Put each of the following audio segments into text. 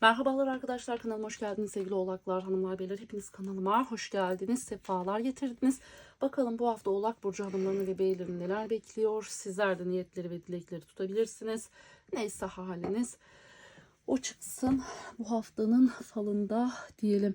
Merhabalar arkadaşlar kanalıma hoş geldiniz sevgili oğlaklar hanımlar beyler. Hepiniz kanalıma hoş geldiniz sefalar getirdiniz. Bakalım bu hafta oğlak burcu hanımlarını ve beylerini neler bekliyor? Sizler de niyetleri ve dilekleri tutabilirsiniz. Neyse haliniz o çıksın bu haftanın falında diyelim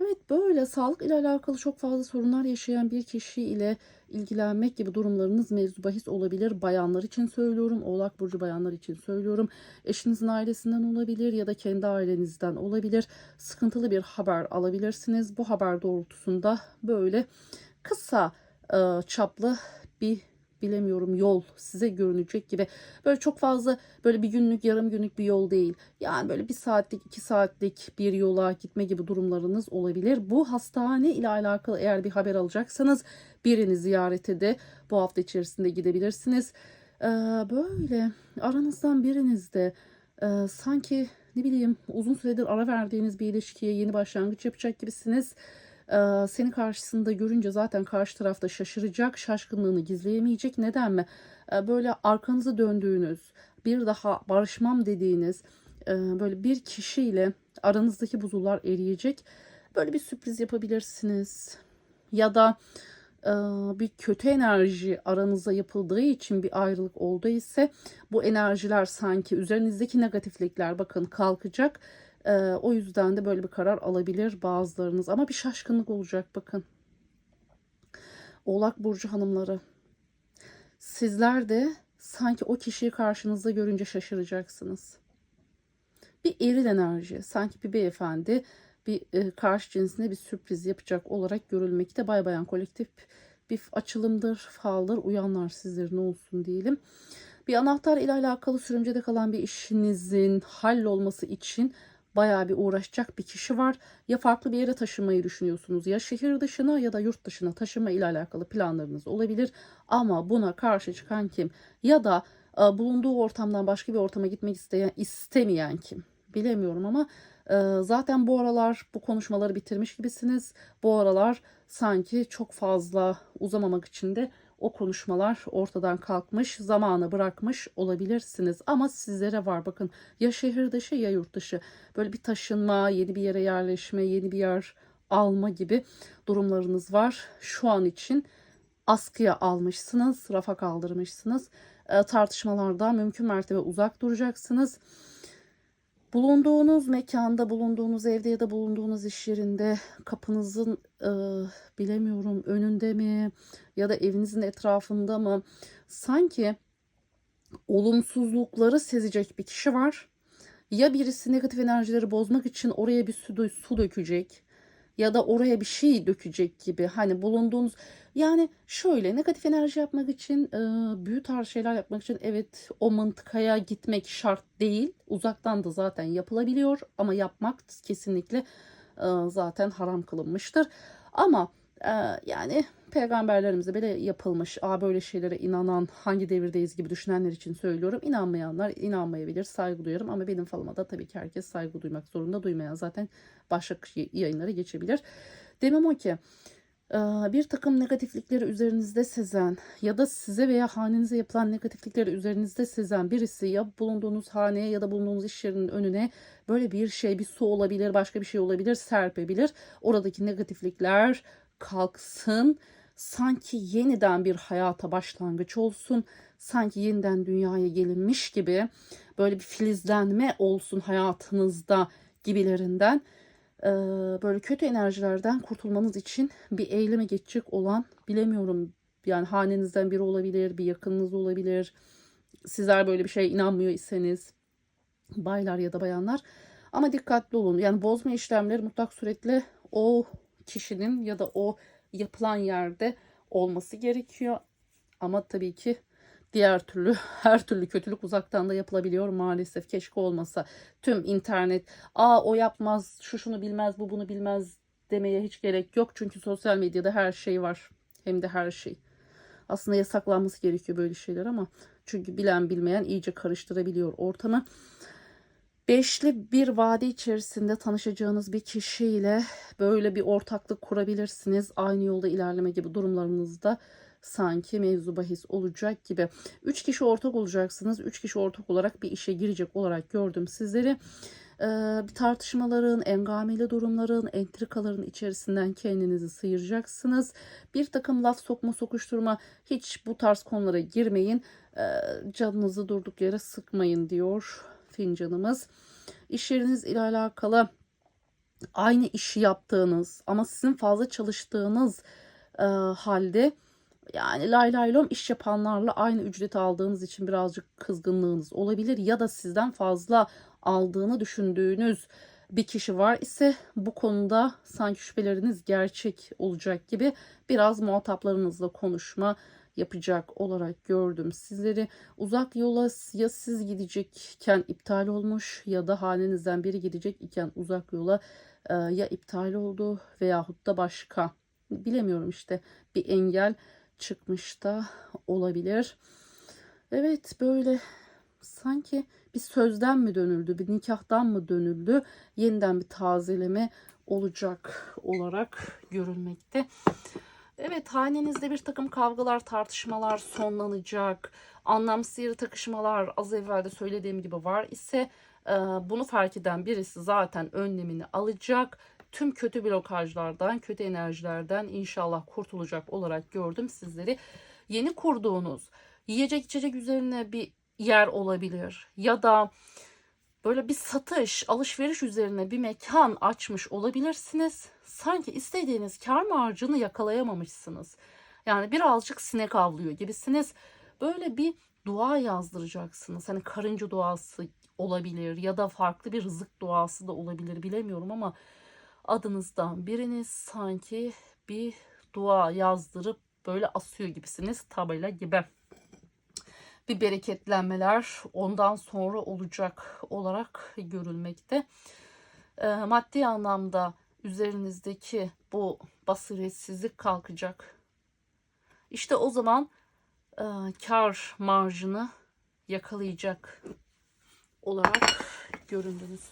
Evet böyle sağlık ile alakalı çok fazla sorunlar yaşayan bir kişi ile ilgilenmek gibi durumlarınız mevzu bahis olabilir. Bayanlar için söylüyorum. Oğlak burcu bayanlar için söylüyorum. Eşinizin ailesinden olabilir ya da kendi ailenizden olabilir. Sıkıntılı bir haber alabilirsiniz. Bu haber doğrultusunda böyle kısa e, çaplı bir bilemiyorum yol size görünecek gibi. Böyle çok fazla böyle bir günlük yarım günlük bir yol değil. Yani böyle bir saatlik iki saatlik bir yola gitme gibi durumlarınız olabilir. Bu hastane ile alakalı eğer bir haber alacaksanız birini ziyarete de bu hafta içerisinde gidebilirsiniz. Ee, böyle aranızdan biriniz de e, sanki ne bileyim uzun süredir ara verdiğiniz bir ilişkiye yeni başlangıç yapacak gibisiniz. Ee, seni karşısında görünce zaten karşı tarafta şaşıracak, şaşkınlığını gizleyemeyecek. Neden mi? Ee, böyle arkanızı döndüğünüz, bir daha barışmam dediğiniz e, böyle bir kişiyle aranızdaki buzullar eriyecek. Böyle bir sürpriz yapabilirsiniz. Ya da e, bir kötü enerji aranızda yapıldığı için bir ayrılık oldu ise bu enerjiler sanki üzerinizdeki negatiflikler bakın kalkacak ee, o yüzden de böyle bir karar alabilir bazılarınız. Ama bir şaşkınlık olacak bakın. Oğlak Burcu hanımları. Sizler de sanki o kişiyi karşınızda görünce şaşıracaksınız. Bir eril enerji. Sanki bir beyefendi bir e, karşı cinsine bir sürpriz yapacak olarak görülmekte. Bay bayan kolektif bir açılımdır, faldır. Uyanlar sizlerin olsun diyelim. Bir anahtar ile alakalı sürümcede kalan bir işinizin hallolması için bayağı bir uğraşacak bir kişi var. Ya farklı bir yere taşımayı düşünüyorsunuz ya şehir dışına ya da yurt dışına taşıma ile alakalı planlarınız olabilir. Ama buna karşı çıkan kim? Ya da e, bulunduğu ortamdan başka bir ortama gitmek isteyen istemeyen kim? Bilemiyorum ama e, zaten bu aralar bu konuşmaları bitirmiş gibisiniz. Bu aralar sanki çok fazla uzamamak için de o konuşmalar ortadan kalkmış, zamanı bırakmış olabilirsiniz. Ama sizlere var bakın ya şehir dışı ya yurt dışı. Böyle bir taşınma, yeni bir yere yerleşme, yeni bir yer alma gibi durumlarınız var. Şu an için askıya almışsınız, rafa kaldırmışsınız. E, tartışmalardan mümkün mertebe uzak duracaksınız bulunduğunuz mekanda, bulunduğunuz evde ya da bulunduğunuz iş yerinde kapınızın e, bilemiyorum önünde mi ya da evinizin etrafında mı sanki olumsuzlukları sezecek bir kişi var. Ya birisi negatif enerjileri bozmak için oraya bir su, su dökecek ya da oraya bir şey dökecek gibi. Hani bulunduğunuz yani şöyle negatif enerji yapmak için e, büyük tarz şeyler yapmak için evet o mıntıkaya gitmek şart değil. Uzaktan da zaten yapılabiliyor ama yapmak kesinlikle e, zaten haram kılınmıştır. Ama e, yani peygamberlerimize bile yapılmış. Aa böyle şeylere inanan hangi devirdeyiz gibi düşünenler için söylüyorum. İnanmayanlar inanmayabilir. Saygı duyarım ama benim falıma da tabii ki herkes saygı duymak zorunda. Duymayan zaten başka yayınlara geçebilir. Demem o ki bir takım negatiflikleri üzerinizde sezen ya da size veya hanenize yapılan negatiflikleri üzerinizde sezen birisi ya bulunduğunuz haneye ya da bulunduğunuz iş yerinin önüne böyle bir şey bir su olabilir başka bir şey olabilir serpebilir. Oradaki negatiflikler kalksın sanki yeniden bir hayata başlangıç olsun sanki yeniden dünyaya gelinmiş gibi böyle bir filizlenme olsun hayatınızda gibilerinden böyle kötü enerjilerden kurtulmanız için bir eyleme geçecek olan bilemiyorum yani hanenizden biri olabilir, bir yakınınız olabilir. Sizler böyle bir şeye inanmıyor iseniz baylar ya da bayanlar ama dikkatli olun. Yani bozma işlemleri mutlak suretle o kişinin ya da o yapılan yerde olması gerekiyor. Ama tabii ki diğer türlü her türlü kötülük uzaktan da yapılabiliyor maalesef. Keşke olmasa tüm internet aa o yapmaz şu şunu bilmez bu bunu bilmez demeye hiç gerek yok. Çünkü sosyal medyada her şey var. Hem de her şey. Aslında yasaklanması gerekiyor böyle şeyler ama çünkü bilen bilmeyen iyice karıştırabiliyor ortamı. Beşli bir vade içerisinde tanışacağınız bir kişiyle böyle bir ortaklık kurabilirsiniz. Aynı yolda ilerleme gibi durumlarınızda sanki mevzu bahis olacak gibi. Üç kişi ortak olacaksınız. Üç kişi ortak olarak bir işe girecek olarak gördüm sizleri. Ee, bir tartışmaların, engameli durumların, entrikaların içerisinden kendinizi sıyıracaksınız. Bir takım laf sokma sokuşturma hiç bu tarz konulara girmeyin. Ee, canınızı durduk yere sıkmayın diyor fincanımız. İş yeriniz ile alakalı aynı işi yaptığınız ama sizin fazla çalıştığınız e, halde yani lay lay lom iş yapanlarla aynı ücret aldığınız için birazcık kızgınlığınız olabilir ya da sizden fazla aldığını düşündüğünüz bir kişi var ise bu konuda sanki şüpheleriniz gerçek olacak gibi biraz muhataplarınızla konuşma yapacak olarak gördüm sizleri. Uzak yola ya siz gidecekken iptal olmuş ya da hanenizden biri gidecek iken uzak yola e, ya iptal oldu veyahut da başka bilemiyorum işte bir engel çıkmış da olabilir. Evet böyle sanki bir sözden mi dönüldü, bir nikahtan mı dönüldü, yeniden bir tazeleme olacak olarak görülmekte. Evet hanenizde bir takım kavgalar, tartışmalar sonlanacak. Anlamsız yere takışmalar az evvel de söylediğim gibi var ise e, bunu fark eden birisi zaten önlemini alacak. Tüm kötü blokajlardan, kötü enerjilerden inşallah kurtulacak olarak gördüm sizleri. Yeni kurduğunuz yiyecek içecek üzerine bir yer olabilir ya da böyle bir satış, alışveriş üzerine bir mekan açmış olabilirsiniz. Sanki istediğiniz kar marjını yakalayamamışsınız. Yani birazcık sinek avlıyor gibisiniz. Böyle bir dua yazdıracaksınız. Hani karınca duası olabilir ya da farklı bir rızık duası da olabilir bilemiyorum ama adınızdan biriniz sanki bir dua yazdırıp böyle asıyor gibisiniz tabela gibi bir bereketlenmeler ondan sonra olacak olarak görülmekte. E, maddi anlamda üzerinizdeki bu basiretsizlik kalkacak. İşte o zaman e, kar marjını yakalayacak olarak göründünüz.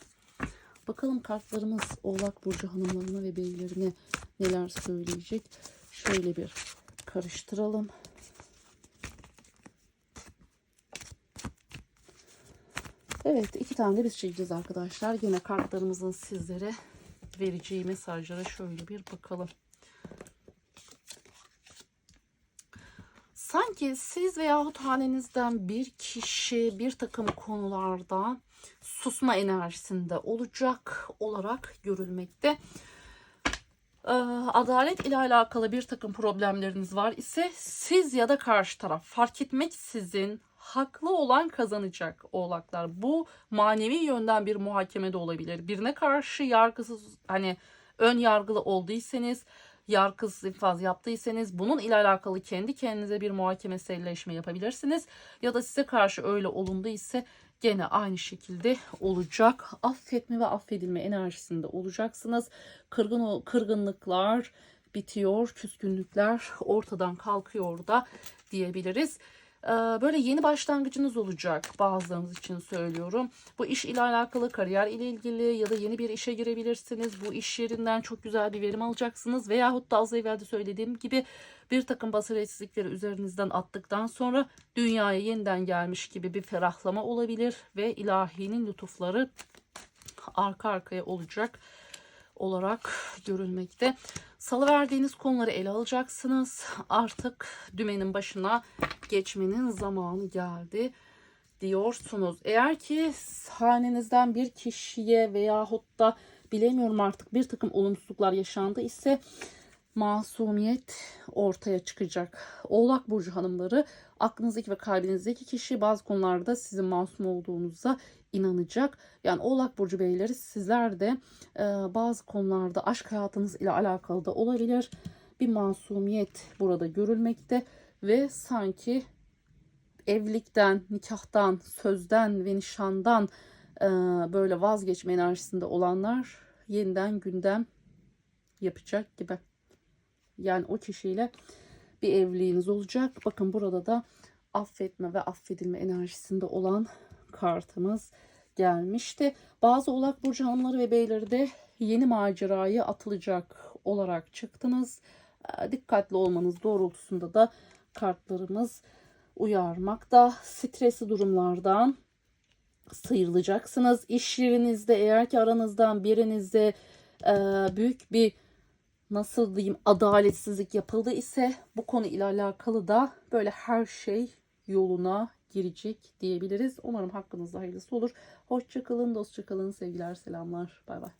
Bakalım kartlarımız Oğlak Burcu hanımlarına ve beylerine neler söyleyecek. Şöyle bir karıştıralım. Evet iki tane de biz çekeceğiz arkadaşlar. Yine kartlarımızın sizlere vereceği mesajlara şöyle bir bakalım. Sanki siz veyahut hanenizden bir kişi bir takım konularda susma enerjisinde olacak olarak görülmekte. Ee, adalet ile alakalı bir takım problemleriniz var ise siz ya da karşı taraf fark etmek sizin haklı olan kazanacak oğlaklar. Bu manevi yönden bir muhakeme de olabilir. Birine karşı yargısız hani ön yargılı olduysanız yargısız infaz yaptıysanız bunun ile alakalı kendi kendinize bir muhakeme selleşme yapabilirsiniz. Ya da size karşı öyle olundu ise gene aynı şekilde olacak. Affetme ve affedilme enerjisinde olacaksınız. Kırgın kırgınlıklar bitiyor, küskünlükler ortadan kalkıyor da diyebiliriz. Ee, böyle yeni başlangıcınız olacak bazılarınız için söylüyorum. Bu iş ile alakalı, kariyer ile ilgili ya da yeni bir işe girebilirsiniz. Bu iş yerinden çok güzel bir verim alacaksınız. Veyahut da az evvel de söylediğim gibi bir takım basiretsizlikleri üzerinizden attıktan sonra dünyaya yeniden gelmiş gibi bir ferahlama olabilir ve ilahinin lütufları arka arkaya olacak olarak görülmekte. Salı verdiğiniz konuları ele alacaksınız. Artık dümenin başına geçmenin zamanı geldi diyorsunuz. Eğer ki hanenizden bir kişiye veyahut da bilemiyorum artık bir takım olumsuzluklar yaşandı ise masumiyet ortaya çıkacak. Oğlak Burcu hanımları aklınızdaki ve kalbinizdeki kişi bazı konularda sizin masum olduğunuza inanacak. Yani Oğlak Burcu beyleri sizler de e, bazı konularda aşk hayatınız ile alakalı da olabilir. Bir masumiyet burada görülmekte ve sanki evlilikten, nikahtan, sözden ve nişandan e, böyle vazgeçme enerjisinde olanlar yeniden gündem yapacak gibi. Yani o kişiyle bir evliliğiniz olacak. Bakın burada da affetme ve affedilme enerjisinde olan kartımız gelmişti. Bazı Oğlak Burcu hanımları ve beyleri de yeni maceraya atılacak olarak çıktınız. Ee, dikkatli olmanız doğrultusunda da kartlarımız uyarmakta. Stresli durumlardan sıyrılacaksınız. İş yerinizde eğer ki aranızdan birinizde e, büyük bir nasıl diyeyim adaletsizlik yapıldı ise bu konu ile alakalı da böyle her şey yoluna girecek diyebiliriz. Umarım hakkınızda hayırlısı olur. Hoşçakalın, dostça kalın, sevgiler, selamlar. Bay bay.